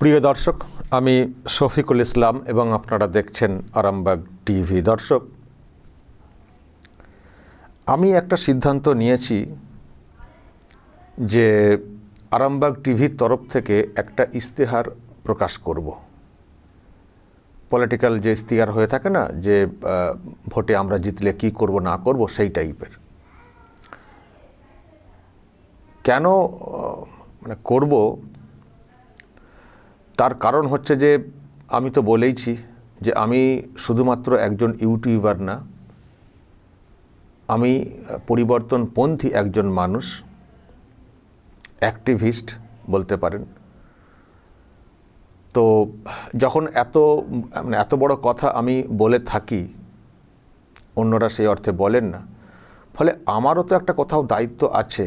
প্রিয় দর্শক, আমি শফিকুল ইসলাম এবং আপনারা দেখছেন আরামবাগ টিভি। দর্শক, আমি একটা সিদ্ধান্ত নিয়েছি যে আরামবাগ টিভির তরফ থেকে একটা ইস্তেহার প্রকাশ করব। পলিটিক্যাল যে ইস্তেহার হয়ে থাকে না, যে ভোটে আমরা জিতলে কি করব, না করব, সেই টাইপের। কেন মানে করব তার কারণ হচ্ছে যে আমি তো বলেইছি যে আমি শুধুমাত্র একজন ইউটিউবার না, আমি পরিবর্তনপন্থী একজন মানুষ, অ্যাক্টিভিস্ট বলতে পারেন। তো যখন এত মানে এত বড় কথা আমি বলে থাকি, অন্যরা সেই অর্থে বলেন না, ফলে আমারও তো একটা কোথাও দায়িত্ব আছে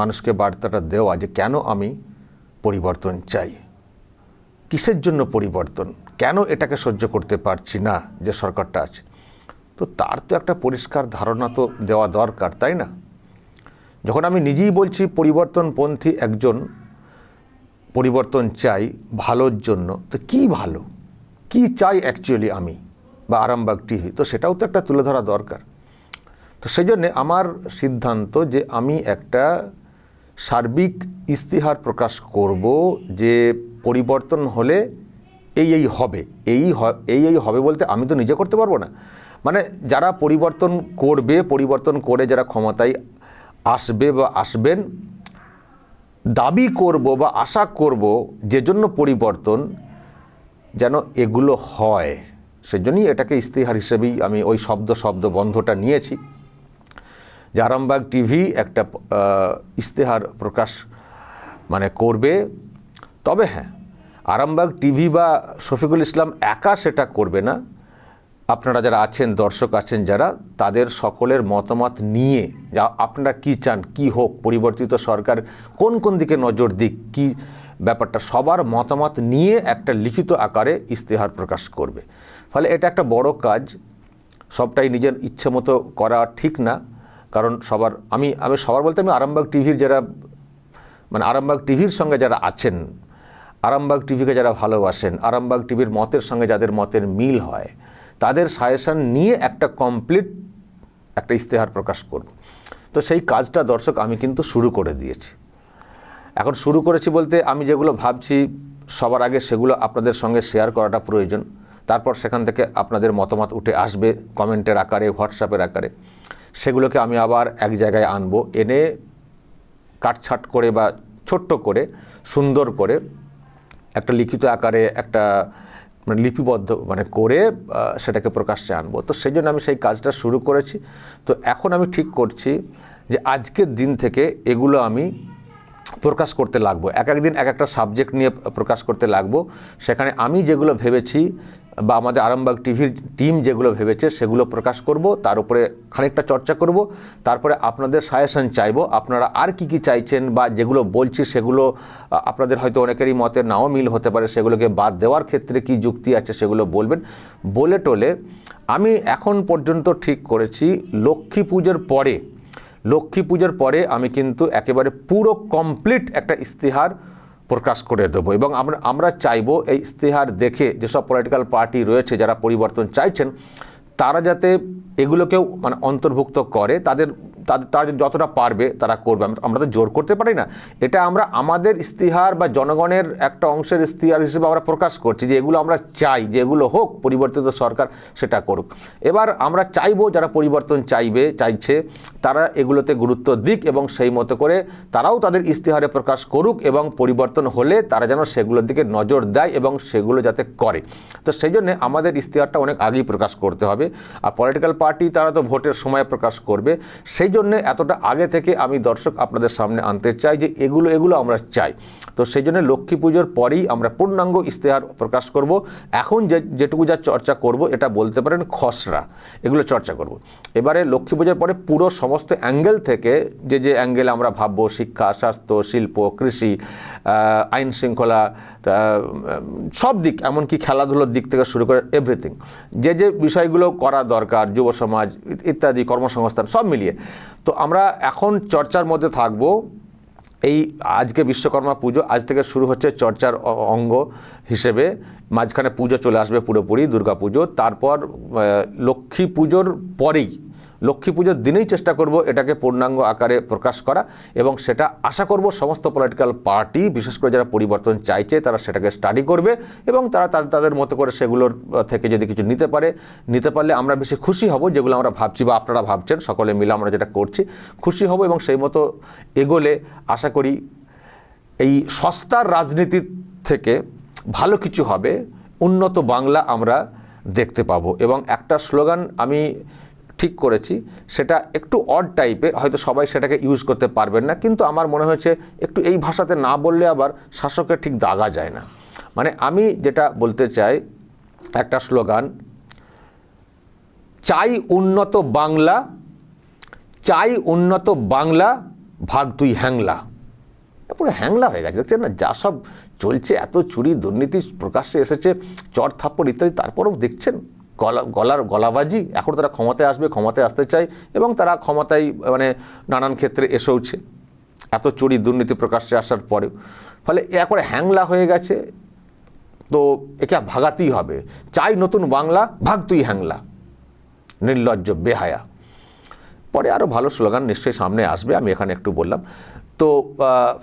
মানুষকে বার্তাটা দেওয়া যে কেন আমি পরিবর্তন চাই। কিসের জন্য পরিবর্তন? কেন এটাকে সহ্য করতে পারছি না যে সরকারটা আছে? তো তার তো একটা পরিষ্কার ধারণা তো দেওয়া দরকার, তাই না? যখন আমি নিজেই বলছি পরিবর্তনপন্থী একজন পরিবর্তন চাই ভালোর জন্য, তো কি ভালো? কি চাই অ্যাকচুয়ালি আমি বা আরামবাগ টিভি? তো সেটাও তো একটা তুলে ধরা দরকার। তো সেই জন্যে আমার সিদ্ধান্ত যে আমি একটা সার্বিক ইস্তিহার প্রকাশ করব যে পরিবর্তন হলে এই এই হবে, এই এই এই হবে বলতে আমি তো নিজে করতে পারব না। মানে যারা পরিবর্তন করবে, পরিবর্তন করে যারা ক্ষমতায় আসবে বা আসবেন, দাবি করব বা আশা করব যে জন্য পরিবর্তন যেন এগুলো হয়, সেজন্যই এটাকে ইস্তেহার হিসেবেই আমি ওই শব্দ শব্দ বন্ধটা নিয়েছি। যে আরামবাগ টিভি একটা ইস্তেহার প্রকাশ মানে করবে। তবে হ্যাঁ আরামবাগ টিভি বা শফিকুল ইসলাম একা সেটা করবে না। আপনারা যারা আছেন, দর্শক আছেন, যারা, তাদের সকলের মতামত নিয়ে যা আপনারা কি চান, কি হোক, পরিবর্তিত সরকার কোন কোন দিকে নজর দিক, কি ব্যাপারটা, সবার মতামত নিয়ে একটা লিখিত আকারে ইস্তেহার প্রকাশ করবে। ফলে এটা একটা বড় কাজ। সবটাই নিজের ইচ্ছে মতো করা ঠিক না। কারণ সবার, আমি আমি সবার বলতে আমি আরামবাগ টিভির যারা মানে আরামবাগ টিভির সঙ্গে যারা আছেন আরামবাগ টিভিকে যারা ভালোবাসেন, আরামবাগ টিভির মতের সঙ্গে যাদের মতের মিল হয়, তাদের সাজেশান নিয়ে একটা কমপ্লিট একটা ইস্তেহার প্রকাশ করব। তো সেই কাজটা দর্শক আমি কিন্তু শুরু করে দিয়েছি। এখন শুরু করেছি বলতে আমি যেগুলো ভাবছি, সবার আগে সেগুলো আপনাদের সঙ্গে শেয়ার করাটা প্রয়োজন। তারপর সেখান থেকে আপনাদের মতামত উঠে আসবে কমেন্টের আকারে, হোয়াটসঅ্যাপের আকারে। সেগুলোকে আমি আবার এক জায়গায় আনব, এনে কাটছাট করে বা ছোট্ট করে, সুন্দর করে একটা লিখিত আকারে একটা মানে লিপিবদ্ধ মানে করে সেটাকে প্রকাশ্যে আনব। তো সেই জন্য আমি সেই কাজটা শুরু করেছি। তো এখন আমি ঠিক করছি যে আজকের দিন থেকে এগুলো আমি প্রকাশ করতে লাগবো। এক একদিন এক একটা সাবজেক্ট নিয়ে প্রকাশ করতে লাগবো। সেখানে আমি যেগুলো ভেবেছি বা আমাদের আরামবাগ টিভির টিম যেগুলো ভেবেছে সেগুলো প্রকাশ করব, তার উপরে খানিকটা চর্চা করব, তারপরে আপনাদের সাজেশন চাইব, আপনারা আর কি কি চাইছেন বা যেগুলো বলছি সেগুলো আপনাদের হয়তো অনেকেরই মতের নাও মিল হতে পারে, সেগুলোকে বাদ দেওয়ার ক্ষেত্রে কি যুক্তি আছে সেগুলো বলবেন। বলে টোলে, আমি এখন পর্যন্ত ঠিক করেছি, লক্ষ্মী পুজোর পরে, লক্ষ্মী পুজোর পরে আমি কিন্তু একেবারে পুরো কমপ্লিট একটা ইস্তেহার প্রকাশ করে দেবো এবং আমরা আমরা চাইব এই ইস্তেহার দেখে যেসব পলিটিক্যাল পার্টি রয়েছে যারা পরিবর্তন চাইছেন, তারা যাতে এগুলোকেও মানে অন্তর্ভুক্ত করে, তাদের তাদের, তারা যতটা পারবে তারা করবে। আমরা- তো জোর করতে পারি না। এটা আমরা আমাদের ইস্তিহার বা জনগণের একটা অংশের ইস্তিহার হিসেবে আমরা প্রকাশ করছি যে এগুলো আমরা চাই, যে এগুলো হোক, পরিবর্তিত সরকার সেটা করুক। এবার আমরা চাইব যারা পরিবর্তন চাইবে, চাইছে, তারা এগুলোতে গুরুত্ব দিক এবং সেই মতো করে তারাও তাদের ইস্তিহারে প্রকাশ করুক এবং পরিবর্তন হলে তারা যেন সেগুলোর দিকে নজর দেয় এবং সেগুলো যাতে করে। তো সেই জন্যে আমাদের ইস্তিহারটা অনেক আগেই প্রকাশ করতে হবে। আর পলিটিক্যাল পার্টি তারা তো ভোটের সময় প্রকাশ করবে। সেই জন্যে এতটা আগে থেকে আমি দর্শক আপনাদের সামনে আনতে চাই যে এগুলো এগুলো আমরা চাই। তো সেই জন্য লক্ষ্মী পুজোর পরেই আমরা পূর্ণাঙ্গ ইস্তেহার প্রকাশ করব। এখন যে, যেটুকু যা চর্চা করব, এটা বলতে পারেন খসড়া। এগুলো চর্চা করব। এবারে লক্ষ্মী পুজোর পরে পুরো সমস্ত অ্যাঙ্গেল থেকে যে যে অ্যাঙ্গেল আমরা ভাববো, শিক্ষা, স্বাস্থ্য, শিল্প, কৃষি আইন শৃঙ্খলা সব দিক, এমনকি খেলাধুলোর দিক থেকে শুরু করে এভরিথিং যে যে বিষয়গুলো করা দরকার, যুব সমাজ ইত্যাদি কর্মসংস্থান, সব মিলিয়ে। তো আমরা এখন চর্চার মধ্যে থাকব এই আজকে বিশ্বকর্মা পুজো, আজ থেকে শুরু হচ্ছে চর্চার অঙ্গ হিসেবে। মাঝখানে পুজো চলে আসবে পুরোপুরি, দুর্গা পুজো। তারপর লক্ষ্মী পুজোর পরেই লক্ষ্মী পুজোর দিনেই চেষ্টা করব এটাকে পূর্ণাঙ্গ আকারে প্রকাশ করা এবং সেটা আশা করব সমস্ত পলিটিক্যাল পার্টি বিশেষ করে যারা পরিবর্তন চাইছে, তারা সেটাকে স্টাডি করবে এবং তারা তাদের মতো করে সেগুলোর থেকে যদি কিছু নিতে পারে, নিতে পারলে আমরা বেশি খুশি হব, যেগুলো আমরা ভাবছি বা আপনারা ভাবছেন, সকলে মিলে আমরা যেটা করছি, খুশি হব এবং সেই মতো এগোলে আশা করি এই সস্তার রাজনীতির থেকে ভালো কিছু হবে, উন্নত বাংলা আমরা দেখতে পাবো এবং একটা স্লোগান আমি ঠিক করেছি, সেটা একটু অড টাইপের হয়তো সবাই সেটাকে ইউজ করতে পারবেন না, কিন্তু আমার মনে হয়েছে একটু এই ভাষাতে না বললে আবার শাসকের ঠিক দাগা যায় না। মানে আমি যেটা বলতে চাই, একটা স্লোগান, চাই উন্নত বাংলা, চাই উন্নত বাংলা, ভাগ তুই হ্যাংলা। পুরো হ্যাংলা হয়ে গেছে, দেখছেন না? যা সব চলছে, এত চুরি দুর্নীতি প্রকাশ্যে এসেছে, চর থাপ্পড় ইত্যাদি, তারপরেও দেখছেন? গলা গলার গলাবাজি, এখন তারা ক্ষমতায় আসবে, ক্ষমতায় আসতে চায় এবং তারা ক্ষমতায় মানে নানান ক্ষেত্রে এসেওছে। এত চুরি দুর্নীতি প্রকাশ্যে আসার পরেও। ফলে এ একবারে হ্যাংলা হয়ে গেছে। তো একে ভাগাতেই হবে। চাই নতুন বাংলা, ভাগ তুই হ্যাংলা। নির্লজ্জ, বেহায়া। পরে আরও ভালো স্লোগান নিশ্চয়ই সামনে আসবে, আমি এখানে একটু বললাম। তো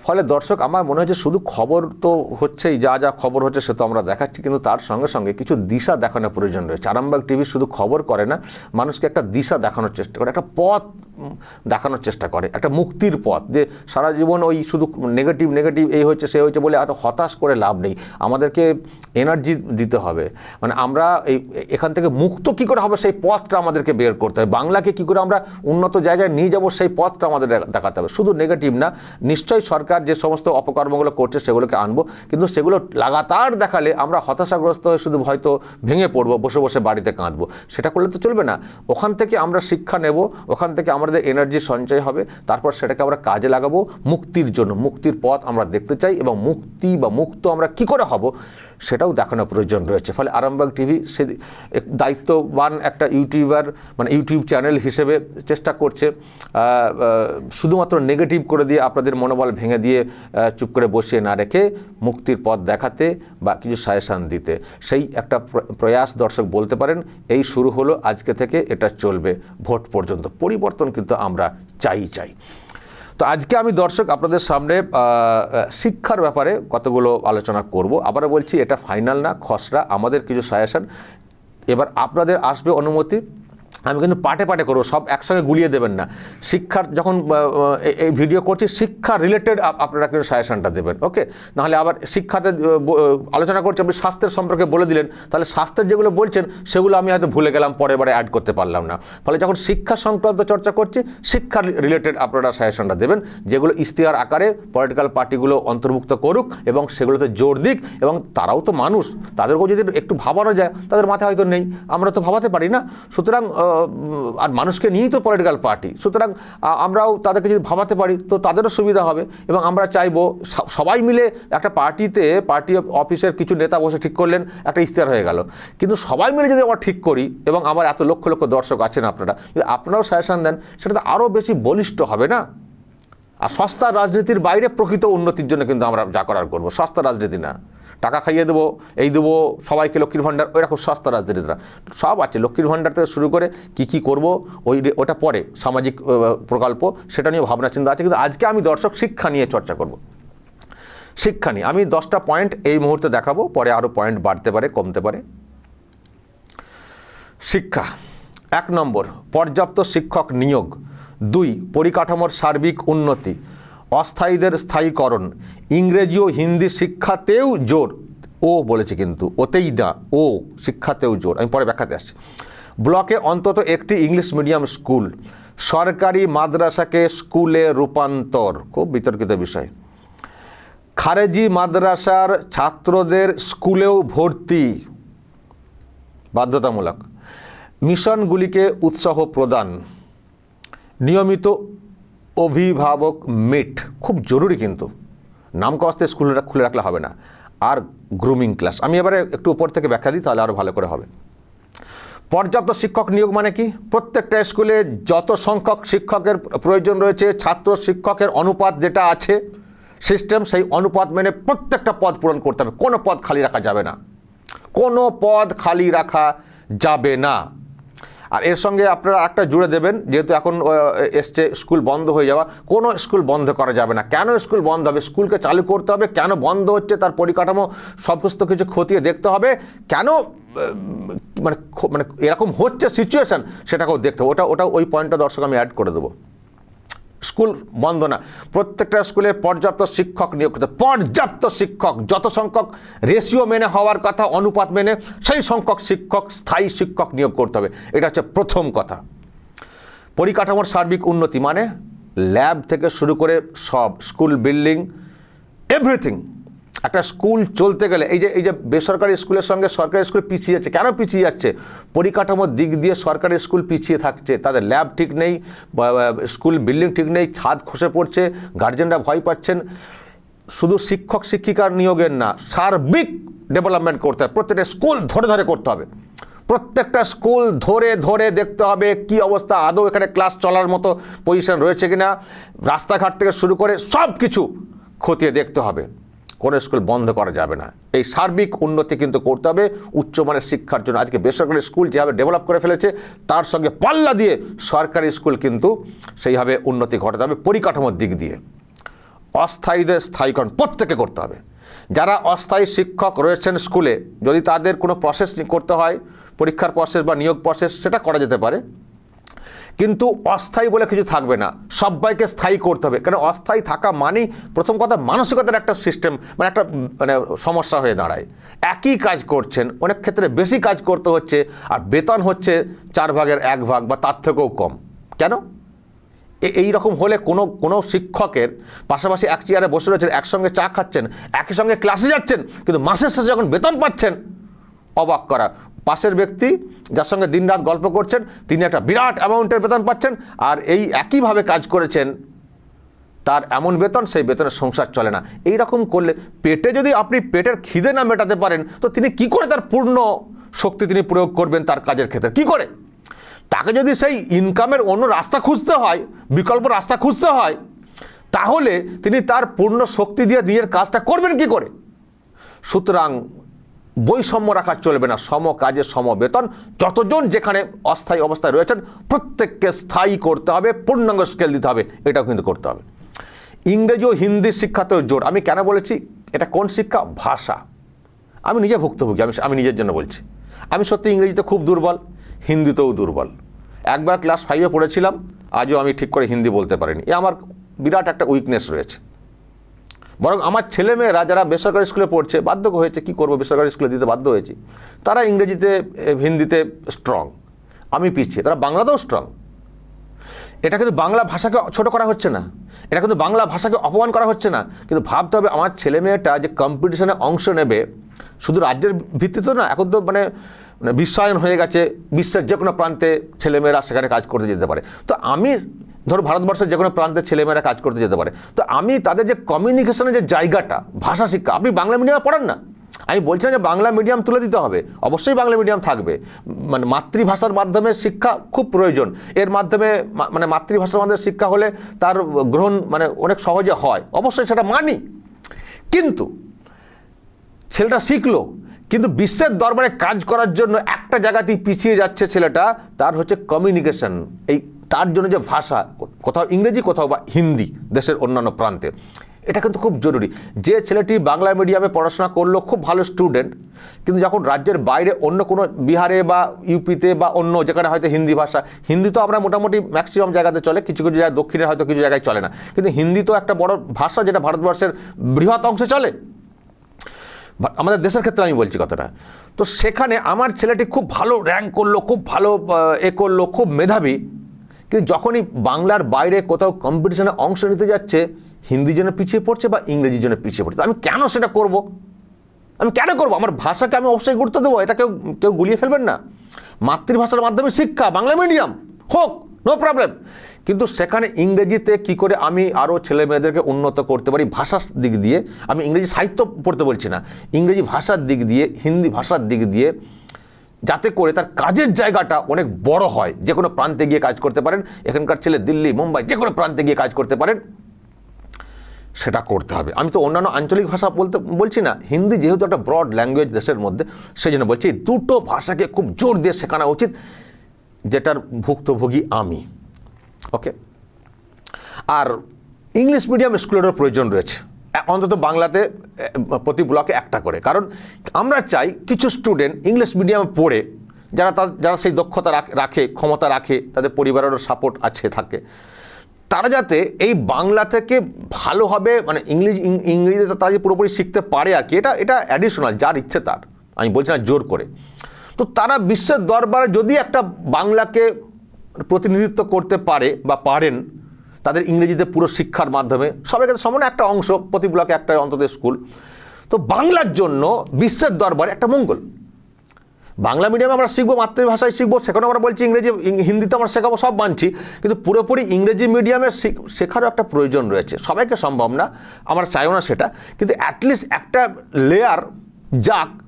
ফলে দর্শক, আমার মনে যে শুধু খবর তো হচ্ছেই, যা যা খবর হচ্ছে সে তো আমরা দেখাচ্ছি, কিন্তু তার সঙ্গে সঙ্গে কিছু দিশা দেখানোর প্রয়োজন রয়েছে। আরামবাগ টিভি শুধু খবর করে না, মানুষকে একটা দিশা দেখানোর চেষ্টা করে, একটা পথ দেখানোর চেষ্টা করে, একটা মুক্তির পথ যে সারা জীবন ওই শুধু নেগেটিভ নেগেটিভ এই হচ্ছে, সে হচ্ছে বলে এত হতাশ করে লাভ নেই। আমাদেরকে এনার্জি দিতে হবে। মানে আমরা এই, এখান থেকে মুক্ত কি করে হবে সেই পথটা আমাদেরকে বের করতে হবে। বাংলাকে কি করে আমরা উন্নত জায়গায় নিয়ে যাব সেই পথটা আমাদের দেখাতে হবে। শুধু নেগেটিভ না নিশ্চয়ই সরকার যে সমস্ত অপকর্মগুলো করছে সেগুলোকে আনব, কিন্তু সেগুলো লাগাতার দেখালে আমরা হতাশাগ্রস্ত হয়ে শুধু হয়তো ভেঙে পড়ব, বসে বসে বাড়িতে কাঁদবো। সেটা করলে তো চলবে না। ওখান থেকে আমরা শিক্ষা নেব, ওখান থেকে আমাদের এনার্জি সঞ্চয় হবে, তারপর সেটাকে আমরা কাজে লাগাবো মুক্তির জন্য। মুক্তির পথ আমরা দেখতে চাই এবং মুক্তি বা মুক্ত আমরা কি করে হব সেটাও দেখানোর প্রয়োজন রয়েছে। ফলে আরামবাগ টিভি সে দায়িত্ববান একটা ইউটিউবার মানে ইউটিউব চ্যানেল হিসেবে চেষ্টা করছে শুধুমাত্র নেগেটিভ করে দিয়ে আপনাদের মনোবল ভেঙে দিয়ে চুপ করে বসিয়ে না রেখে মুক্তির পথ দেখাতে বা কিছু সাজেশান দিতে। সেই একটা প্রয়াস দর্শক বলতে পারেন, এই শুরু হলো আজকে থেকে, এটা চলবে ভোট পর্যন্ত। পরিবর্তন কিন্তু আমরা চাই চাই। তো আজকে আমি দর্শক আপনাদের সামনে শিক্ষার ব্যাপারে কতগুলো আলোচনা করব। আবারও বলছি, এটা ফাইনাল না, খসড়া, আমাদের কিছু সাজেশান। এবার আপনাদের আসবে অনুমতি। আমি কিন্তু পাটে পাটে করব, সব একসঙ্গে গুলিয়ে দেবেন না। শিক্ষার যখন এই- ভিডিও করছি, শিক্ষা রিলেটেড আপনারা কিন্তু সাজেশনটা দেবেন ওকে নাহলে আবার শিক্ষাতে আলোচনা করছি, আপনি স্বাস্থ্যের সম্পর্কে বলে দিলেন, তাহলে স্বাস্থ্যের যেগুলো বলছেন, সেগুলো আমি হয়তো ভুলে গেলাম পরের বারে অ্যাড করতে পারলাম না। ফলে যখন শিক্ষা সংক্রান্ত চর্চা করছি, শিক্ষা রিলেটেড আপনারা সাজেশনটা দেবেন, যেগুলো ইশতেহার আকারে পলিটিক্যাল পার্টিগুলো অন্তর্ভুক্ত করুক এবং সেগুলোতে জোর দিক, এবং তারাও তো মানুষ, তাদেরকেও যদি একটু ভাবানো যায়, তাদের মাথায় হয়তো নেই, আমরা তো ভাবাতে পারি না। সুতরাং আর মানুষকে নিয়েই তো পলিটিক্যাল পার্টি সুতরাং আমরাও তাদেরকে যদি ভাবাতে পারি, তো তাদেরও সুবিধা হবে এবং আমরা চাইব সবাই মিলে একটা পার্টিতে পার্টি অফিসের কিছু নেতা বসে ঠিক করলেন, একটা ইশতেহার হয়ে গেল। কিন্তু সবাই মিলে যদি আমরা ঠিক করি, এবং আমার এত লক্ষ লক্ষ দর্শক আছেন আপনারা, যদি আপনারাও সাজেশান দেন, সেটা তো আরও বেশি বলিষ্ঠ হবে না? আর সস্তা রাজনীতির বাইরে প্রকৃত উন্নতির জন্য কিন্তু আমরা যা করার করব। সস্তা রাজনীতি না। টাকা খাইয়ে দেবো, এই দেবো, সবাইকে লক্ষ্মীর ভাণ্ডার ওই রকম সস্তা রাজনীতিরা সব আছে, লক্ষ্মীর ভাণ্ডার থেকে শুরু করে কি কি করব, ওই ওটা পরে, সামাজিক প্রকল্প, সেটা নিয়ে ভাবনা চিন্তা আছে, কিন্তু আজকে আমি দর্শক শিক্ষা নিয়ে চর্চা করব। শিক্ষা নিয়ে, আমি দশটা পয়েন্ট এই মুহূর্তে দেখাবো, পরে আরও পয়েন্ট বাড়তে পারে, কমতে পারে। শিক্ষা, এক নম্বর, পর্যাপ্ত শিক্ষক নিয়োগ। দুই, পরিকাঠামোর সার্বিক উন্নতি। অস্থায়ীদের স্থায়ীকরণ। ইংরেজি ও হিন্দি শিক্ষাতেও জোর। ও বলেছে কিন্তু, ওতেই না, ও শিক্ষাতেও জোর। আমি পরে ব্যাখ্যাতে আসছি। ব্লকে অন্তত একটি ইংলিশ মিডিয়াম স্কুল, সরকারি মাদ্রাসাকে স্কুলে রূপান্তর, খুব বিতর্কিত বিষয়। খারেজি মাদ্রাসার ছাত্রদের স্কুলেও ভর্তি, বাধ্যতামূলক। মিশনগুলিকে উৎসাহ প্রদান। নিয়মিত অভিভাবক মিট। খুব জরুরি কিন্তু। নাম কস্তে স্কুল খুলে রাখলে হবে না। আর গ্রুমিং ক্লাস আমি এবারে একটু উপর থেকে ব্যাখ্যা দিই, তাহলে আরও ভালো করে হবে। পর্যাপ্ত শিক্ষক নিয়োগ মানে কি? প্রত্যেকটা স্কুলে যত সংখ্যক শিক্ষকের প্রয়োজন রয়েছে, ছাত্র শিক্ষকের অনুপাত যেটা আছে সিস্টেম সেই অনুপাত মেনে প্রত্যেকটা পদ পূরণ করতে হবে। কোনো পদ খালি রাখা যাবে না। কোনো পদ খালি রাখা যাবে না। আর এর সঙ্গে আপনারা একটা জুড়ে দেবেন, যেহেতু এখন এসছে স্কুল বন্ধ হয়ে যাওয়া, কোনো স্কুল বন্ধ করা যাবে না। কেন স্কুল বন্ধ হবে? স্কুলকে চালু করতে হবে। কেন বন্ধ হচ্ছে? তার পরিকাঠামো, সমস্ত কিছু খতিয়ে দেখতে হবে। কেন মানে মানে এরকম হচ্ছে সিচুয়েশান সেটাকেও দেখতে হবে। ওটা ওটা ওই পয়েন্টটা দর্শক আমি অ্যাড করে দেবো। স্কুল বন্ধ না। প্রত্যেকটা স্কুলে পর্যাপ্ত শিক্ষক নিয়োগ করতে পর্যাপ্ত শিক্ষক, যত সংখ্যক রেশিও মেনে হওয়ার কথা, অনুপাত মেনে, সেই সংখ্যক শিক্ষক, স্থায়ী শিক্ষক নিয়োগ করতে হবে। এটা হচ্ছে প্রথম কথা। পরিকাঠামোর সার্বিক উন্নতি মানে ল্যাব থেকে শুরু করে সব, স্কুল, বিল্ডিং এভরিথিং একটা স্কুল চলতে গেলে, এই যে এই যে বেসরকারি স্কুলের সঙ্গে সরকারি স্কুল পিছিয়ে যাচ্ছে, কেন পিছিয়ে যাচ্ছে? পরিকাঠামোর দিক দিয়ে সরকারি স্কুল পিছিয়ে থাকছে, তাদের ল্যাব ঠিক নেই স্কুল বিল্ডিং ঠিক নেই, ছাদ খসে পড়ছে, গার্জেনরা ভয় পাচ্ছেন। শুধু শিক্ষক শিক্ষিকার নিয়োগের না, সার্বিক ডেভেলপমেন্ট করতে হবে, প্রত্যেকটা স্কুল ধরে ধরে করতে হবে। প্রত্যেকটা স্কুল ধরে ধরে দেখতে হবে কি অবস্থা, আদৌ এখানে ক্লাস চলার মতো পজিশন রয়েছে কিনা, রাস্তাঘাট থেকে শুরু করে সব কিছু খতিয়ে দেখতে হবে। কোনো স্কুল বন্ধ করা যাবে না। এই সার্বিক উন্নতি কিন্তু করতে হবে। উচ্চমানের শিক্ষার জন্য আজকে বেসরকারি স্কুল যেভাবে ডেভেলপ করে ফেলেছে, তার সঙ্গে পাল্লা দিয়ে সরকারি স্কুল কিন্তু সেইভাবে উন্নতি ঘটাতে হবে পরিকাঠামোর দিক দিয়ে। অস্থায়ীদের স্থায়ীকরণ প্রত্যেকে করতে হবে। যারা অস্থায়ী শিক্ষক রয়েছেন স্কুলে, যদি তাদের কোনো প্রসেস করতে হয়, পরীক্ষার প্রসেস বা নিয়োগ প্রসেস সেটা করা যেতে পারে। কিন্তু অস্থায়ী বলে কিছু থাকবে না। সবাইকে স্থায়ী করতে হবে। কারণ অস্থায়ী থাকা মানেই প্রথম কথা মানসিকতার একটা সিস্টেম মানে একটা মানে সমস্যা হয়ে দাঁড়ায়। একই কাজ করছেন, অনেক ক্ষেত্রে বেশি কাজ করতে হচ্ছে আর বেতন হচ্ছে চার ভাগের এক ভাগ বা তার থেকেও কম। কেন? এই রকম হলে কোনো কোনো শিক্ষকের পাশাপাশি এক চেয়ারে বসে রয়েছেন, একসঙ্গে চা খাচ্ছেন, একই সঙ্গে ক্লাসে যাচ্ছেন, কিন্তু মাসের শেষে যখন বেতন পাচ্ছেন, অবাক করা। পাশের ব্যক্তি যার সঙ্গে দিনরাত গল্প করছেন, তিনি একটা বিরাট অ্যামাউন্টের বেতন পাচ্ছেন আর এই একইভাবে কাজ করেছেন, তার এমন বেতন, সেই বেতনের সংসার চলে না। এই রকম করলে পেটে যদি আপনি পেটের খিদে না মেটাতে পারেন, তো তিনি কি করে তার পূর্ণ শক্তি তিনি প্রয়োগ করবেন তার কাজের ক্ষেত্রে? কি করে? তাকে যদি সেই ইনকামের অন্য রাস্তা খুঁজতে হয়, বিকল্প রাস্তা খুঁজতে হয়, তাহলে তিনি তার পূর্ণ শক্তি দিয়ে নিজের কাজটা করবেন কি করে? সুতরাং বৈষম্য রাখা চলবে না, সম কাজে সম বেতন। যতজন যেখানে অস্থায়ী অবস্থায় রয়েছেন, প্রত্যেককে স্থায়ী করতে হবে, পূর্ণাঙ্গ স্কেল দিতে হবে, এটাও কিন্তু করতে হবে। ইংরেজি ও হিন্দি শিক্ষাতেও জোর। আমি কেন বলেছি? এটা কোন শিক্ষা? ভাষা। আমি নিজে ভুক্তভোগী, আমি আমি নিজের জন্য বলছি। আমি সত্যি ইংরেজিতে খুব দুর্বল, হিন্দিতেও দুর্বল। একবার ক্লাস ফাইভে পড়েছিলাম, আজও আমি ঠিক করে হিন্দি বলতে পারিনি। এ আমার বিরাট একটা উইকনেস রয়েছে। বরং আমার ছেলেমেয়েরা যারা বেসরকারি স্কুলে পড়ছে, বাধ্য হয়েছে কি করব, বেসরকারি স্কুলে দিতে বাধ্য হয়েছি। তারা ইংরেজিতে হিন্দিতে স্ট্রং আমি পিছিয়ে, তারা বাংলাতেও স্ট্রং এটা কিন্তু বাংলা ভাষাকে ছোট করা হচ্ছে না। এটা কিন্তু বাংলা ভাষাকে অপমান করা হচ্ছে না। কিন্তু ভাবতে হবে আমার ছেলে মেয়েটা যে কম্পিটিশনে অংশ নেবে, শুধু রাজ্যের ভিত্তিতে না, এখন তো মানে মানে বিশ্বায়ন হয়ে গেছে, বিশ্বের যে কোনো প্রান্তে ছেলেমেয়েরা সেখানে কাজ করতে যেতে পারে। তো আমি ধরো ভারতবর্ষের যে কোনো প্রান্তে ছেলেমেয়েরা কাজ করতে যেতে পারে। তো আমি তাদের যে কমিউনিকেশনের যে জায়গাটা, ভাষা শিক্ষা, আপনি বাংলা মিডিয়ামে পড়েন না। আমি বলছি যে বাংলা মিডিয়াম তুলে দিতে হবে। অবশ্যই বাংলা মিডিয়াম থাকবে। মানে মাতৃভাষার মাধ্যমে শিক্ষা খুব প্রয়োজন। এর মাধ্যমে মানে মাতৃভাষার মাধ্যমে শিক্ষা হলে তার গ্রহণ মানে অনেক সহজে হয়। অবশ্যই সেটা মানি। কিন্তু ছেলেটা শিখলো। কিন্তু বিশ্বের দরবারে কাজ করার জন্য একটা জায়গাতেই পিছিয়ে যাচ্ছে ছেলেটা, তার হচ্ছে কমিউনিকেশন এই তার জন্য যে ভাষা, কোথাও ইংরেজি, কোথাও বা হিন্দি দেশের অন্যান্য প্রান্তে, এটা কিন্তু খুব জরুরি। যে ছেলেটি বাংলা মিডিয়ামে পড়াশোনা করল, খুব ভালো স্টুডেন্ট কিন্তু যখন রাজ্যের বাইরে অন্য কোনো বিহারে বা ইউপিতে বা অন্য যেখানে হয়তো হিন্দি ভাষা, হিন্দি তো আমরা মোটামুটি ম্যাক্সিমাম জায়গাতে চলে, কিছু কিছু জায়গায় দক্ষিণে হয়তো কিছু জায়গায় চলে না। কিন্তু হিন্দি তো একটা বড় ভাষা যেটা ভারতবর্ষের বৃহৎ অংশে চলে। আমাদের দেশের ক্ষেত্রে আমি বলছি কথাটা। তো সেখানে আমার ছেলেটি খুব ভালো র্যাঙ্ক করল, খুব ভালো এ করল, খুব মেধাবী। কিন্তু যখনই বাংলার বাইরে কোথাও কম্পিটিশনে অংশ নিতে যাচ্ছে, হিন্দি জন্য পিছিয়ে পড়ছে বা ইংরেজির জন্য পিছিয়ে পড়ছে, আমি কেন সেটা করব? আমি কেন করব? আমার ভাষাকে আমি অবশ্যই গুরুত্ব দেবো, এটা কেউ কেউ গুলিয়ে ফেলবেন না। মাতৃভাষার মাধ্যমে শিক্ষা, বাংলা মিডিয়াম হোক নো প্রবলেম কিন্তু সেখানে ইংরেজিতে কি করে আমি আরও ছেলে মেয়েদেরকে উন্নত করতে পারি ভাষার দিক দিয়ে? আমি ইংরেজি সাহিত্য পড়তে বলছি না। ইংরেজি ভাষার দিক দিয়ে, হিন্দি ভাষার দিক দিয়ে যাতে করে তার কাজের জায়গাটা অনেক বড় হয়। যে কোনো প্রান্তে গিয়ে কাজ করতে পারেন। এখানকার ছেলে দিল্লি, মুম্বাই, যে কোনো প্রান্তে গিয়ে কাজ করতে পারেন। সেটা করতে হবে। আমি তো অন্যান্য আঞ্চলিক ভাষা বলতে, বলছি না। হিন্দি যেহেতু একটা ব্রড ল্যাঙ্গুয়েজ দেশের মধ্যে সেই জন্য বলছি, দুটো ভাষাকে খুব জোর দিয়ে শেখানো উচিত, যেটার ভুক্তভোগী আমি। ওকে আর ইংলিশ মিডিয়াম স্কুলেরও প্রয়োজন রয়েছে। অন্তত বাংলাতে প্রতি ব্লকে একটা করে। কারণ আমরা চাই কিছু স্টুডেন্ট ইংলিশ মিডিয়ামে পড়ে, যারা তার, যারা সেই দক্ষতা রাখে ক্ষমতা রাখে, তাদের পরিবারেরও সাপোর্ট আছে, থাকে। তারা যাতে এই বাংলা থেকে ভালোভাবে মানে ইংলিশ ইংরেজিতে তারা যে পুরোপুরি শিখতে পারে আর কি, এটা এটা অ্যাডিশনাল যার ইচ্ছে তার। আমি বলছি না জোর করে। তো তারা বিশ্বের দরবারে যদি একটা বাংলাকে প্রতিনিধিত্ব করতে পারে বা পারেন তাদের ইংরেজিতে পুরো শিক্ষার মাধ্যমে, সবাইকে সমান একটা অংশ, প্রতি ব্লকে একটা অন্তত স্কুল। তো বাংলার জন্য বিশ্বের দরবারে একটা মঙ্গল। বাংলা মিডিয়ামে আমরা শিখব, মাতৃভাষায় শিখব সেখানে আমরা বলছি ইংরেজি হিন্দিতে আমরা শেখাবো, সব মানছি। কিন্তু পুরোপুরি ইংরেজি মিডিয়ামে শিখ- শেখারও একটা প্রয়োজন রয়েছে। সবাইকে সম্ভব না, আমরা চাইও না সেটা। কিন্তু অ্যাটলিস্ট একটা লেয়ার যাক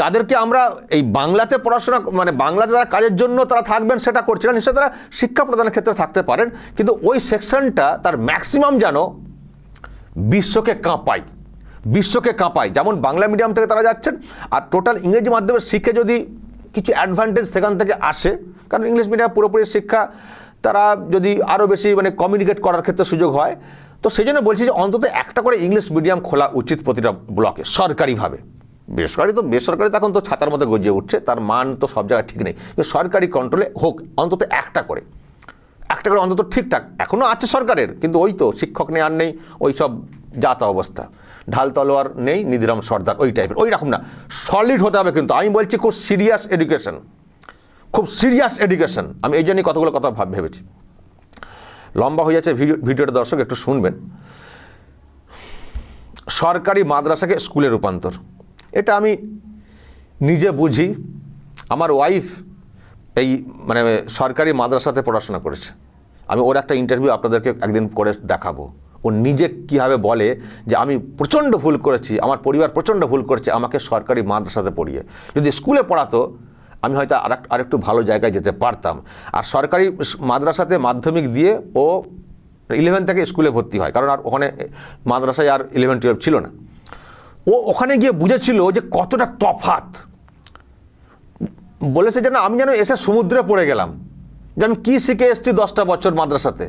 যাদেরকে আমরা এই বাংলাতে পড়াশোনা মানে বাংলাতে যারা কাজের জন্য তারা থাকবেন, সেটা করছে না। নিশ্চয়ই তারা শিক্ষা প্রদানের ক্ষেত্রে থাকতে পারেন, কিন্তু ওই সেকশনটা তার ম্যাক্সিমাম যেন বিশ্বকে কাঁপায় বিশ্বকে কাঁপায়। যেমন বাংলা মিডিয়াম থেকে তারা যাচ্ছেন, আর টোটাল ইংরেজি মাধ্যমে শিখে যদি কিছু অ্যাডভান্টেজ সেখান থেকে আসে, কারণ ইংলিশ মিডিয়াম পুরোপুরি শিক্ষা, তারা যদি আরও বেশি মানে কমিউনিকেট করার ক্ষেত্রে সুযোগ হয়, তো সেই জন্য বলছি যে অন্তত একটা করে ইংলিশ মিডিয়াম খোলা উচিত প্রতিটা ব্লকে সরকারিভাবে। বেসরকারি তো বেসরকারি তো এখন তো ছাতার মধ্যে গজিয়ে উঠছে, তার মান তো সব জায়গায় ঠিক নেই। সরকারি কন্ট্রোলে হোক, অন্তত একটা করে। একটা করে অন্তত ঠিকঠাক এখনও আছে সরকারের, কিন্তু ওই তো শিক্ষক নেই আর নেই, ওই সব যাতা অবস্থা। ঢাল তলোয়ার নেই, নিধিরাম সর্দার, ওই টাইপের ওই রকম না। সলিড হতে হবে কিন্তু, আমি বলছি খুব সিরিয়াস এডুকেশন খুব সিরিয়াস এডুকেশন আমি এই জন্যই কতগুলো কথা ভাব, ভেবেছি। লম্বা হয়ে যাচ্ছে ভিডিও, ভিডিওটা, দর্শক একটু শুনবেন। সরকারি মাদ্রাসাকে স্কুলে রূপান্তর। এটা আমি নিজে বুঝি। আমার ওয়াইফ এই মানে সরকারি মাদ্রাসাতে পড়াশোনা করেছে। আমি ওর একটা ইন্টারভিউ আপনাদেরকে একদিন করে দেখাবো। ও নিজে কীভাবে বলে যে আমি প্রচণ্ড ভুল করেছি, আমার পরিবার প্রচণ্ড ভুল করেছে, আমাকে সরকারি মাদ্রাসাতে পড়িয়ে। যদি স্কুলে পড়াতো, আমি হয়তো আর আরেকটু ভালো জায়গায় যেতে পারতাম। আর সরকারি মাদ্রাসাতে মাধ্যমিক দিয়ে ও ইলেভেন থেকে স্কুলে ভর্তি হয়। কারণ আর ওখানে মাদ্রাসায় আর ইলেভেন টুয়েলভ ছিল না। ও ওখানে গিয়ে বুঝেছিল যে কতটা তফাত। বলেছে যেন আমি যেন এসে সমুদ্রে পড়ে গেলাম। যে আমি কী শিখে এসেছি দশটা বছর মাদ্রাসাতে।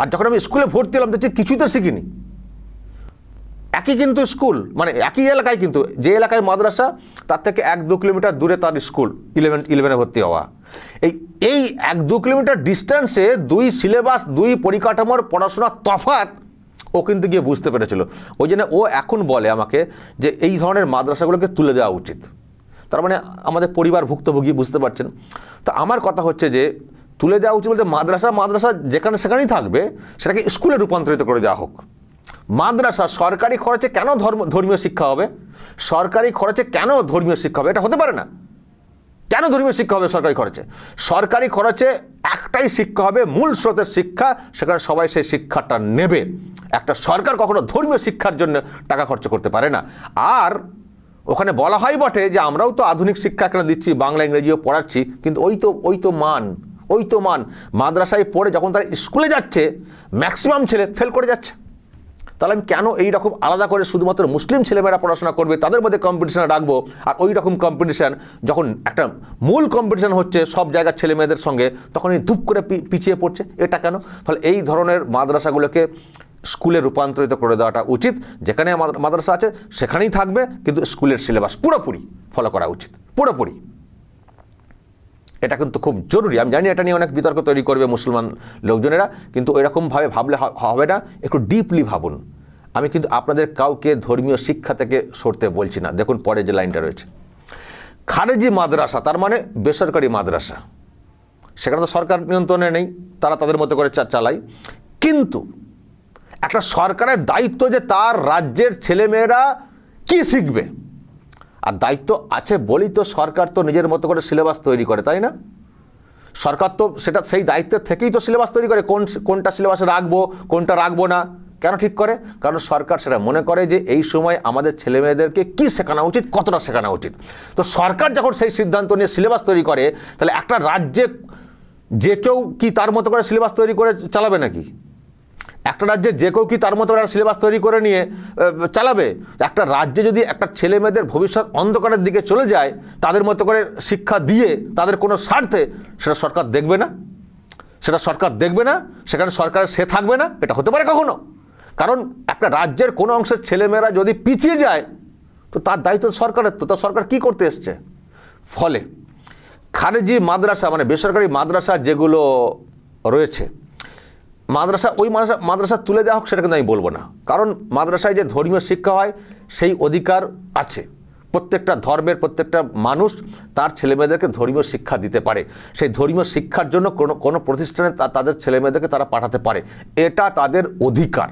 আর যখন আমি স্কুলে ভর্তি হলাম, দেখছি কিছুই তো শিখিনি। একই কিন্তু স্কুল মানে একই এলাকায় কিন্তু, যে এলাকায় মাদ্রাসা, তার থেকে এক দু কিলোমিটার দূরে তার স্কুল ইলেভেন ইলেভেনে ভর্তি হওয়া। এই এই এক দু কিলোমিটার ডিস্টেন্সে দুই সিলেবাস দুই পরিকাঠামোর পড়াশোনার তফাৎ ও কিন্তু গিয়ে বুঝতে পেরেছিল। ওই জন্য ও এখন বলে আমাকে যে এই ধরনের মাদ্রাসাগুলোকে তুলে দেওয়া উচিত। তার মানে আমাদের পরিবার ভুক্তভোগী, বুঝতে পারছেন? তো আমার কথা হচ্ছে যে, তুলে দেওয়া উচিত বলতে মাদ্রাসা মাদ্রাসা যেখানে সেখানেই থাকবে, সেটাকে স্কুলে রূপান্তরিত করে দেওয়া হোক। মাদ্রাসা সরকারি খরচে কেন ধর্ম, ধর্মীয় শিক্ষা হবে? সরকারি খরচে কেন ধর্মীয় শিক্ষা হবে? এটা হতে পারে না। কেন ধর্মীয় শিক্ষা হবে সরকারি খরচে? সরকারি খরচে একটাই শিক্ষা হবে, মূল স্রোতের শিক্ষা, সেখানে সবাই সেই শিক্ষাটা নেবে। একটা সরকার কখনো ধর্মীয় শিক্ষার জন্য টাকা খরচ করতে পারে না। আর ওখানে বলা হয় বটে যে আমরাও তো আধুনিক শিক্ষা কেন দিচ্ছি, বাংলা, ইংরেজিও পড়াচ্ছি, কিন্তু ওই তো ওই তো মান, ওই তো মান। মাদ্রাসায় পড়ে যখন তারা স্কুলে যাচ্ছে ম্যাক্সিমাম ছেলে ফেল করে যাচ্ছে। তাহলে আমি কেন এই রকম আলাদা করে শুধুমাত্র মুসলিম ছেলেমেয়েরা পড়াশোনা করবে? তাদের মধ্যে কম্পিটিশন রাখব? আর ওই রকম কম্পিটিশান যখন একটা মূল কম্পিটিশান হচ্ছে সব জায়গার ছেলে মেয়েদের সঙ্গে, তখন এই ধূপ করে পিছিয়ে পড়ছে। এটা কেন? ফলে এই ধরনের মাদ্রাসাগুলোকে স্কুলে রূপান্তরিত করে দেওয়াটা উচিত। যেখানে মাদ্রাসা আছে, সেখানেই থাকবে, কিন্তু স্কুলের সিলেবাস পুরোপুরি ফলো করা উচিত। পুরোপুরি। এটা কিন্তু খুব জরুরি। আমি জানি এটা নিয়ে অনেক বিতর্ক তৈরি করবে মুসলমান লোকজনেরা, কিন্তু এরকমভাবে ভাবলে হবে না। একটু ডিপলি ভাবুন। আমি কিন্তু আপনাদের কাউকে ধর্মীয় শিক্ষা থেকে সরতে বলছি না। দেখুন পরে যে লাইনটা রয়েছে। খারেজি মাদ্রাসা, তার মানে বেসরকারি মাদ্রাসা। সেখানে তো সরকার নিয়ন্ত্রণে নেই, তারা তাদের মতো করে চালায়। কিন্তু একটা সরকারের দায়িত্ব যে তার রাজ্যের ছেলেমেয়েরা কী শিখবে? আর দায়িত্ব আছে বলেই তো সরকার তো নিজের মতো করে সিলেবাস তৈরি করে, তাই না? সরকার তো সেটা সেই দায়িত্বের থেকেই তো সিলেবাস তৈরি করে, কোন কোনটা সিলেবাসে রাখব, কোনটা রাখব না, কেন ঠিক করে? কারণ সরকার সেটা মনে করে যে এই সময় আমাদের ছেলেমেয়েদেরকে কি শেখানো উচিত, কতটা শেখানো উচিত? তো সরকার যখন সেই সিদ্ধান্ত নিয়ে সিলেবাস তৈরি করে, তাহলে একটা রাজ্যে যে কেউ কি তার মতো করে সিলেবাস তৈরি করে চালাবে নাকি? একটা রাজ্যে যে কেউ কি তার মতো একটা সিলেবাস তৈরি করে নিয়ে চালাবে? একটা রাজ্যে যদি একটা ছেলে মেয়েদের ভবিষ্যৎ অন্ধকারের দিকে চলে যায়, তাদের মতো করে শিক্ষা দিয়ে তাদের কোনো স্বার্থে, সেটা সরকার দেখবে না। সেটা সরকার দেখবে না, সেখানে সরকারের সে থাকবে না, এটা হতে পারে কখনো। কারণ একটা রাজ্যের কোনো অংশের ছেলেমেয়েরা যদি পিছিয়ে যায়, তো তার দায়িত্ব সরকারের, তো তার সরকার কি করতে এসছে? ফলে খারেজি মাদ্রাসা মানে বেসরকারি মাদ্রাসা যেগুলো রয়েছে মাদ্রাসা, ওই মাদ্রাসা মাদ্রাসা তুলে দেওয়া হোক, সেটা কিন্তু আমি বলব না। কারণ মাদ্রাসায় যে ধর্মীয় শিক্ষা হয়, সেই অধিকার আছে। প্রত্যেকটা ধর্মের প্রত্যেকটা মানুষ তার ছেলেমেয়েদেরকে ধর্মীয় শিক্ষা দিতে পারে। সেই ধর্মীয় শিক্ষার জন্য কোনো কোনো প্রতিষ্ঠানে তাদের ছেলেমেয়েদেরকে তারা পাঠাতে পারে। এটা তাদের অধিকার।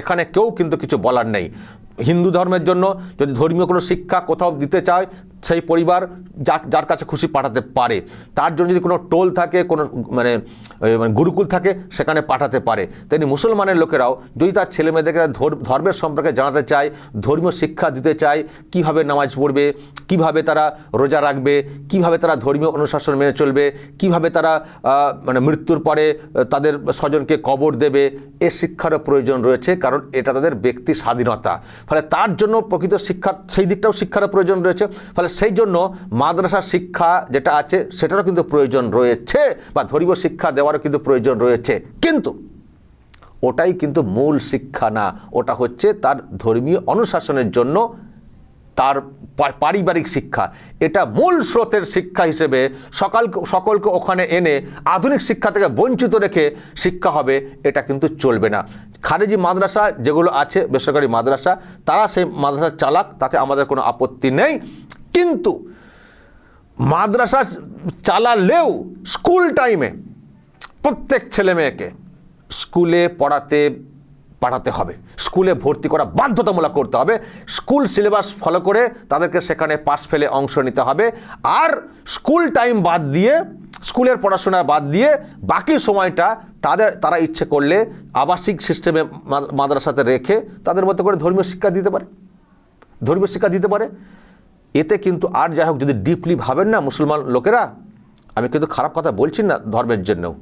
এখানে কেউ কিন্তু কিছু বলার নেই। হিন্দু ধর্মের জন্য যদি ধর্মীয় কোনো শিক্ষা কোথাও দিতে চায় সেই পরিবার যার যার কাছে খুশি পাঠাতে পারে। তার জন্য যদি কোনো টোল থাকে, কোনো মানে মানে গুরুকুল থাকে, সেখানে পাঠাতে পারে। তেমনি মুসলমানের লোকেরাও যদি তার ছেলে মেয়েদেরকে ধর্মের সম্পর্কে জানাতে চায়, ধর্মীয় শিক্ষা দিতে চায়, কীভাবে নামাজ পড়বে, কীভাবে তারা রোজা রাখবে, কীভাবে তারা ধর্মীয় অনুশাসন মেনে চলবে, কীভাবে তারা মানে মৃত্যুর পরে তাদের স্বজনকে কবর দেবে, এ শিক্ষারও প্রয়োজন রয়েছে, কারণ এটা তাদের ব্যক্তি স্বাধীনতা। ফলে তার জন্য প্রকৃত শিক্ষা সেই দিকটাও শিক্ষারও প্রয়োজন রয়েছে। ফলে সেই জন্য মাদ্রাসার শিক্ষা যেটা আছে, সেটারও কিন্তু প্রয়োজন রয়েছে বা ধর্মীয় শিক্ষা দেওয়ারও কিন্তু প্রয়োজন রয়েছে। কিন্তু ওটাই কিন্তু মূল শিক্ষা না। ওটা হচ্ছে তার ধর্মীয় অনুশাসনের জন্য তার পারিবারিক শিক্ষা। এটা মূল স্রোতের শিক্ষা হিসেবে সকাল সকলকে ওখানে এনে আধুনিক শিক্ষা থেকে বঞ্চিত রেখে শিক্ষা হবে, এটা কিন্তু চলবে না। খারেজি মাদ্রাসা যেগুলো আছে, বেসরকারি মাদ্রাসা, তারা সেই মাদ্রাসা চালাক, তাতে আমাদের কোনো আপত্তি নেই। কিন্তু মাদ্রাসা চালালেও স্কুল টাইমে প্রত্যেক ছেলে মেয়েকে স্কুলে পড়াতে, পাঠাতে হবে। স্কুলে ভর্তি করা বাধ্যতামূলক করতে হবে। স্কুল সিলেবাস ফলো করে তাদেরকে সেখানে পাস ফেলে অংশ নিতে হবে। আর স্কুল টাইম বাদ দিয়ে, স্কুলের পড়াশোনা বাদ দিয়ে বাকি সময়টা তাদের, তারা ইচ্ছে করলে আবাসিক সিস্টেমে মাদ্রাসাতে রেখে তাদের মতো করে ধর্মীয় শিক্ষা দিতে পারে। ধর্মীয় শিক্ষা দিতে পারে। এতে কিন্তু আর যাই হোক, যদি ডিপলি ভাবেন না মুসলমান লোকেরা, আমি কিন্তু খারাপ কথা বলছি না ধর্মের জন্যও।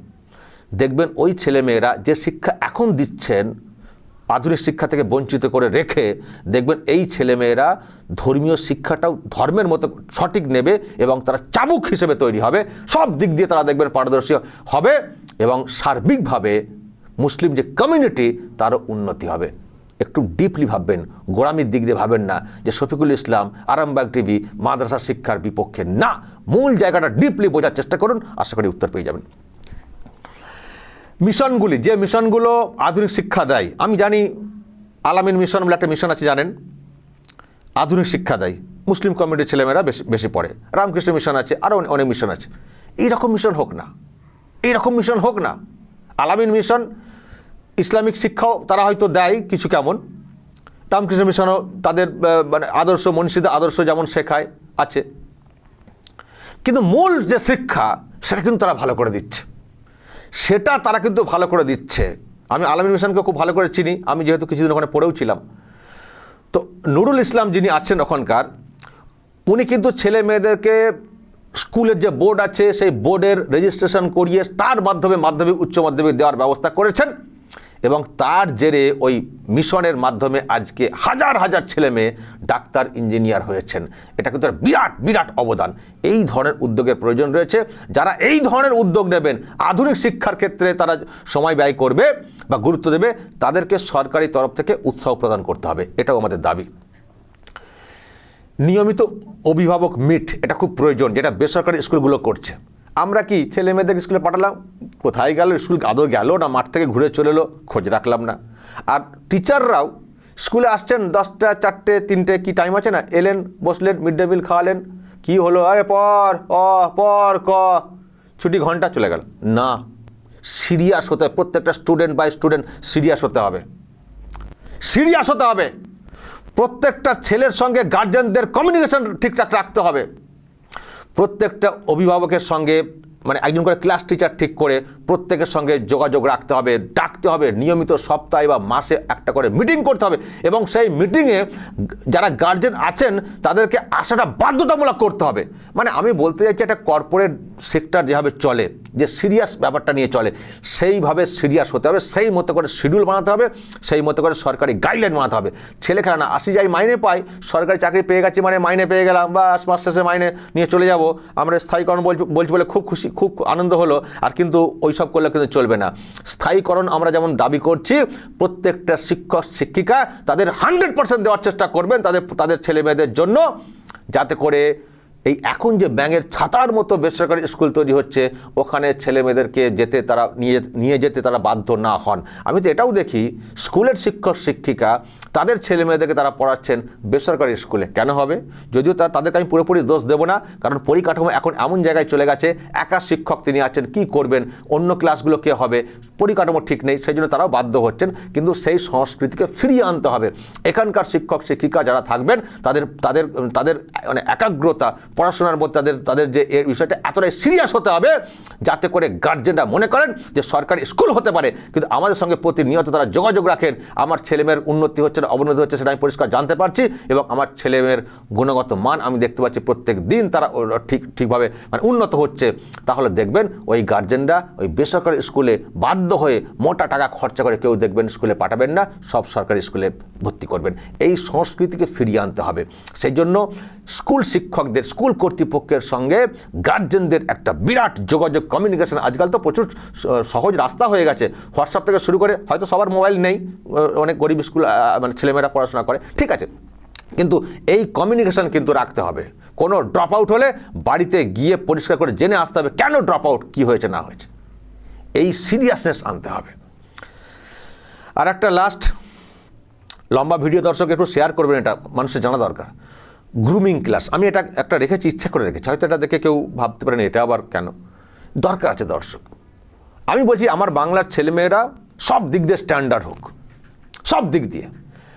দেখবেন ওই ছেলেমেয়েরা যে শিক্ষা এখন দিচ্ছেন, আধুনিক শিক্ষা থেকে বঞ্চিত করে রেখে, দেখবেন এই ছেলেমেয়েরা ধর্মীয় শিক্ষাটাও ধর্মের মতো সঠিক নেবে এবং তারা চাবুক হিসেবে তৈরি হবে। সব দিক দিয়ে তারা দেখবেন পারদর্শী হবে এবং সার্বিকভাবে মুসলিম যে কমিউনিটি তারও উন্নতি হবে। একটু ডিপলি ভাববেন, গোড়ামির দিক দিয়ে ভাবেন না যে শফিকুল ইসলাম, আরামবাগ টিভি মাদ্রাসা শিক্ষার বিপক্ষে। না, মূল জায়গাটা ডিপলি বোঝার চেষ্টা করুন, আশা করি উত্তর পেয়ে যাবেন। মিশনগুলি, যে মিশনগুলো আধুনিক শিক্ষা দেয়, আমি জানি আলামিন মিশন বলে একটা মিশন আছে, জানেন? আধুনিক শিক্ষা দেয়। মুসলিম কমিউনিটির ছেলেমেয়েরা বেশি বেশি পড়ে। রামকৃষ্ণ মিশন আছে আরও অনেক- মিশন আছে। এইরকম মিশন হোক না। এইরকম মিশন হোক না। আলামিন মিশন ইসলামিক শিক্ষাও তারা হয়তো দেয় কিছু কেমন। রামকৃষ্ণ মিশনও তাদের মানে আদর্শ, মনীষীদের আদর্শ যেমন শেখায়, আছে। কিন্তু মূল যে শিক্ষা, সেটা কিন্তু তারা ভালো করে দিচ্ছে। সেটা তারা কিন্তু ভালো করে দিচ্ছে। আমি আলামিন মিশনকে খুব ভালো করে চিনি, আমি যেহেতু কিছুদিন ওখানে পড়েও ছিলাম। তো নুরুল ইসলাম যিনি আছেন ওখানকার, উনি কিন্তু ছেলে মেয়েদেরকে স্কুলের যে বোর্ড আছে, সেই বোর্ডের রেজিস্ট্রেশন করিয়ে তার মাধ্যমে মাধ্যমিক, উচ্চ মাধ্যমিক দেওয়ার ব্যবস্থা করেছেন। এবং তার জেরে ওই মিশনের মাধ্যমে আজকে হাজার হাজার ছেলে মেয়ে ডাক্তার, ইঞ্জিনিয়ার হয়েছেন। এটা কিন্তু বিরাট বিরাট অবদান। এই ধরনের উদ্যোগের প্রয়োজন রয়েছে। যারা এই ধরনের উদ্যোগ নেবেন, আধুনিক শিক্ষার ক্ষেত্রে তারা সময় ব্যয় করবে বা গুরুত্ব দেবে, তাদেরকে সরকারি তরফ থেকে উৎসাহ প্রদান করতে হবে। এটাও আমাদের দাবি। নিয়মিত অভিভাবক মিট, এটা খুব প্রয়োজন, যেটা বেসরকারি স্কুলগুলো করছে। আমরা কি ছেলে মেয়েদের স্কুলে পাঠালাম? কোথায় গেল? স্কুল আদৌ গেল না? মাঠ থেকে ঘুরে চলে এলো? খোঁজ রাখলাম না। আর টিচাররাও স্কুলে আসছেন দশটা, চারটে, তিনটে কি টাইম আছে না? এলেন, বসলেন মিড ডে মিল খাওয়ালেন। কি হলো? আরে পর, অ, পর, ক। ছুটি ঘণ্টা চলে গেল। না, সিরিয়াস হতে হবে। প্রত্যেকটা স্টুডেন্ট বাই স্টুডেন্ট সিরিয়াস হতে হবে। সিরিয়াস হতে হবে। প্রত্যেকটা ছেলের সঙ্গে গার্জেনদের কমিউনিকেশন ঠিকঠাক রাখতে হবে। প্রত্যেকটা অভিভাবকের সঙ্গে মানে একজন করে ক্লাস টিচার ঠিক করে প্রত্যেকের সঙ্গে যোগাযোগ রাখতে হবে, ডাকতে হবে, নিয়মিত সপ্তাহে বা মাসে একটা করে মিটিং করতে হবে এবং সেই মিটিংয়ে যারা গার্জেন আছেন তাদেরকে আসাটা বাধ্যতামূলক করতে হবে। মানে আমি বলতে চাইছি একটা কর্পোরেট সেক্টর যেভাবে চলে, যে সিরিয়াস ব্যাপারটা নিয়ে চলে, সেইভাবে সিরিয়াস হতে হবে, সেই মতো করে শিডিউল বানাতে হবে, সেই মতো করে সরকারি গাইডলাইন বানাতে হবে। ছেলে খেলা না আসি যাই মাইনে পাই সরকারি চাকরি পেয়ে গেছি মানে মাইনে পেয়ে গেলাম বা মাস শেষে মাইনে নিয়ে চলে যাব। আমরা স্থায়ীকরণ বলছি বলছি বলে খুব খুশি খুব আনন্দ হলো, আর কিন্তু ওইসব করলে কিন্তু চলবে না। স্থায়ীকরণ আমরা যেমন দাবি করছি, প্রত্যেকটা শিক্ষক, শিক্ষিকা তাদের হান্ড্রেড পার্সেন্ট দেওয়ার চেষ্টা করবেন তাদের তাদের ছেলেমেয়েদের জন্য, যাতে করে এই এখন যে ব্যাঙের ছাতার মতো বেসরকারি স্কুল তৈরি হচ্ছে, ওখানে ছেলে মেয়েদেরকে যেতে তারা নিয়ে নিয়ে যেতে তারা বাধ্য না হন। আমি তো এটাও দেখি, স্কুলের শিক্ষক, শিক্ষিকা, তাদের ছেলে মেয়েদেরকে তারা পড়াচ্ছেন বেসরকারি স্কুলে। কেন হবে? যদিও তা, তাদেরকে আমি পুরোপুরি দোষ দেবো না, কারণ পরিকাঠামো এখন এমন জায়গায় চলে গেছে, একা শিক্ষক তিনি আছেন, কি করবেন, অন্য ক্লাসগুলো কে হবে, পরিকাঠামো ঠিক নেই, সেই জন্য তারাও বাধ্য হচ্ছেন, কিন্তু সেই সংস্কৃতিকে ফিরিয়ে আনতে হবে। এখানকার শিক্ষক, শিক্ষিকা যারা থাকবেন, তাদের তাদের তাদের মানে একাগ্রতা পড়াশোনার মধ্যে তাদের তাদের যে এই বিষয়টা এতটাই সিরিয়াস হতে হবে যাতে করে গার্জেনরা মনে করেন যে সরকারি স্কুল হতে পারে। কিন্তু আমাদের সঙ্গে প্রতিনিয়ত তারা যোগাযোগ রাখেন। আমার ছেলেমেয়ের উন্নতি হচ্ছে না, অবনতি হচ্ছে সেটা আমি পরিষ্কার জানতে পারছি এবং আমার ছেলেমেয়ের গুণগত মান আমি দেখতে পাচ্ছি প্রত্যেক দিন তারা ঠিক, ঠিকভাবে মানে উন্নত হচ্ছে। তাহলে দেখবেন ওই গার্জেনরা ওই বেসরকারি স্কুলে বাধ্য হয়ে মোটা টাকা খরচা করে কেউ দেখবেন স্কুলে পাঠাবেন না, সব সরকারি স্কুলে ভর্তি করবেন। এই সংস্কৃতিকে ফিরিয়ে আনতে হবে। সেই জন্য স্কুল শিক্ষকদের, স্কুল কর্তৃপক্ষের সঙ্গে গার্জেনদের একটা বিরাট যোগাযোগ কমিউনিকেশন আজকাল তো প্রচুর সহজ রাস্তা হয়ে গেছে। হোয়াটসঅ্যাপ থেকে শুরু করে হয়তো সবার মোবাইল নেই অনেক গরিব স্কুল মানে ছেলেমেয়েরা পড়াশোনা করে, ঠিক আছে। কিন্তু এই কমিউনিকেশন কিন্তু রাখতে হবে। কোনো ড্রপ আউট হলে বাড়িতে গিয়ে পরিষ্কার করে জেনে আসতে হবে কেন ড্রপ আউট কী হয়েছে, না হয়েছে। এই সিরিয়াসনেস আনতে হবে। আর একটা লাস্ট লম্বা ভিডিও দর্শক একটু শেয়ার করবেন এটা, মানুষের জানা দরকার। গ্রুমিং ক্লাস আমি এটা একটা রেখেছি, ইচ্ছা করে রেখেছি। হয়তো এটা দেখে কেউ ভাবতে পারেন এটা আবার কেন। দরকার আছে দর্শক। আমি বলছি, আমার বাংলার ছেলেমেয়েরা সব দিক দিয়ে স্ট্যান্ডার্ড হোক। সব দিক দিয়ে।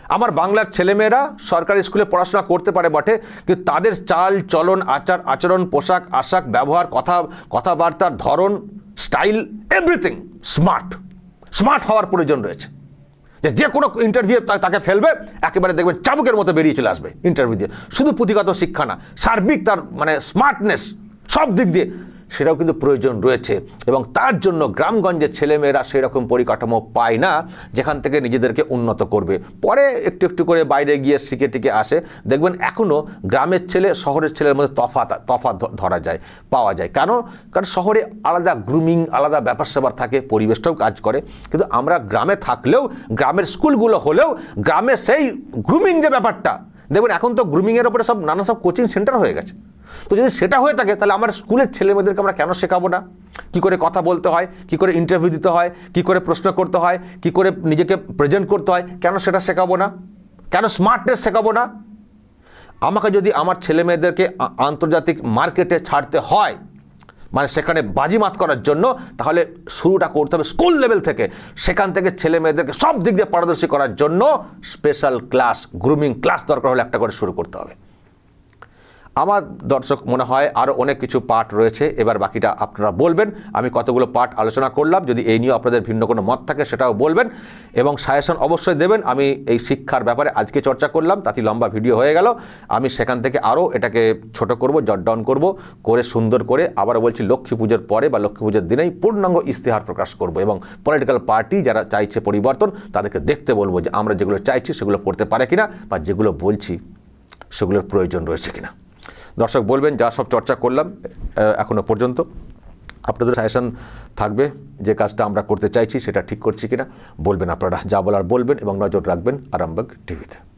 আমার বাংলার ছেলেমেয়েরা সরকারি স্কুলে পড়াশোনা করতে পারে বটে, কিন্তু তাদের চাল, চলন, আচার, আচরণ, পোশাক, আশাক, ব্যবহার, কথা কথাবার্তার ধরন, স্টাইল এভরিথিং স্মার্ট স্মার্ট হওয়ার প্রয়োজন রয়েছে। যে যে কোনো ইন্টারভিউ তাকে ফেলবে, একেবারে দেখবেন চাবুকের মতো বেরিয়ে চলে আসবে ইন্টারভিউ দিয়ে। শুধু পুঁথিগত শিক্ষা না, সার্বিক তার মানে স্মার্টনেস সব দিক দিয়ে সেটাও কিন্তু প্রয়োজন রয়েছে। এবং তার জন্য গ্রামগঞ্জের ছেলেমেয়েরা সেরকম পরিকাঠামো পায় না, যেখান থেকে নিজেদেরকে উন্নত করবে। পরে একটু একটু করে বাইরে গিয়ে শিখে টিকে আসে। দেখবেন এখনও গ্রামের ছেলে, শহরের ছেলের মধ্যে তফাত তফাত ধরা যায়, পাওয়া যায়। কেন কারণ শহরে আলাদা গ্রুমিং আলাদা ব্যাপার স্যাপার থাকে, পরিবেশটাও কাজ করে। কিন্তু আমরা গ্রামে থাকলেও, গ্রামের স্কুলগুলো হলেও, গ্রামে সেই গ্রুমিং যে ব্যাপারটা, দেখবেন এখন তো গ্রুমিংয়ের ওপরে সব নানা সব কোচিং সেন্টার হয়ে গেছে। তো যদি সেটা হয়ে থাকে, তাহলে আমার স্কুলের ছেলেমেয়েদেরকে আমরা কেন শেখাবো না? কি করে কথা বলতে হয়? কি করে ইন্টারভিউ দিতে হয়? কি করে প্রশ্ন করতে হয়? কি করে নিজেকে প্রেজেন্ট করতে হয়? কেন সেটা শেখাবো না? কেন স্মার্টনেস শেখাবো না? আমাকে যদি আমার ছেলে মেয়েদেরকে আন্তর্জাতিক মার্কেটে ছাড়তে হয় মানে সেখানে বাজিমাত করার জন্য, তাহলে শুরুটা করতে হবে স্কুল লেভেল থেকে। সেখান থেকে ছেলে মেয়েদেরকে সব দিক দিয়ে পারদর্শী করার জন্য স্পেশাল ক্লাস গ্রুমিং ক্লাস দরকার হলে একটা করে শুরু করতে হবে। আমার দর্শক মনে হয় আরও অনেক কিছু পার্ট রয়েছে, এবার বাকিটা আপনারা বলবেন। আমি কতগুলো পার্ট আলোচনা করলাম, যদি এই নিয়ে আপনাদের ভিন্ন কোনো মত থাকে সেটাও বলবেন। এবং সাজেশন অবশ্যই দেবেন, আমি এই শিক্ষার ব্যাপারে আজকে চর্চা করলাম তাতে লম্বা ভিডিও হয়ে গেল। আমি সেখান থেকে আরও এটাকে ছোট করব, জট ডাউন করব, করে সুন্দর করে আবার বলছি লক্ষ্মী পুজোর পরে বা লক্ষ্মী পুজোর দিনেই পূর্ণাঙ্গ ইস্তেহার প্রকাশ করব। এবং পলিটিক্যাল পার্টি যারা চাইছে পরিবর্তন, তাদেরকে দেখতে বলব যে আমরা যেগুলো চাইছি সেগুলো করতে পারে কিনা বা যেগুলো বলছি সেগুলোর প্রয়োজন রয়েছে কিনা। দর্শক বলবেন, যা সব চর্চা করলাম এখনও এখনও পর্যন্ত। আপনাদের সাজেশান থাকবে যে কাজটা আমরা করতে চাইছি, সেটা ঠিক করছি কিনা, বলবেন আপনারা, যা বলার বলবেন এবং নজর রাখবেন আরামবাগ টিভিতে।